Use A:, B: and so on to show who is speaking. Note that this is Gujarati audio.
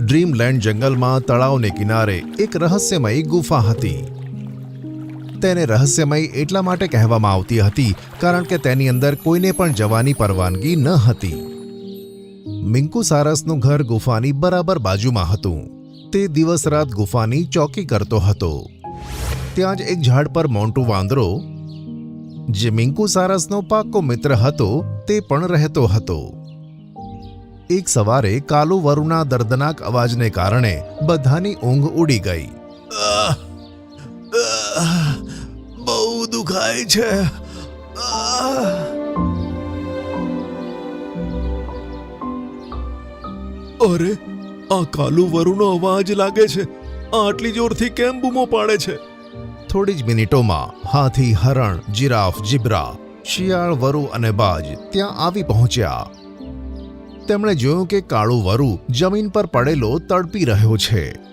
A: ડ્રીમલેન્ડ જંગલમાં તળાવને કિનારે એક રહસ્યમયી ગુફા હતી. તેને રહસ્યમય એટલા માટે કહેવામાં આવતી હતી કારણ કે તેની અંદર કોઈને પણ જવાની પરવાનગી ન હતી. મિંકુ સારસનું ઘર ગુફાની બરાબર બાજુમાં હતું. તે દિવસ રાત ગુફાની ચોકી કરતો હતો. ત્યાં જ એક ઝાડ પર મોન્ટુ વાંદરો જે મિંકુ સારસનો પાક્કો મિત્ર હતો, તે પણ રહેતો હતો. એક સવારે કાલુ વરુના દર્દનાક અવાજને કારણે બધાની ઊંઘ ઉડી ગઈ. બહુ દુખાય છે. અરે, આ કાલુ વરુનો અવાજ લાગે છે. આટલી જોરથી કેમ બૂમો પાડે છે? થોડી જ મિનિટોમાં હાથી, હરણ, જીરાફ, જીબ્રા, શિયાળ, વરુ અને બાજ ત્યાં આવી પહોંચ્યા. તેમણે જોયું કે કાળુ વરુ જમીન પર પડેલો તડપી રહ્યો છે.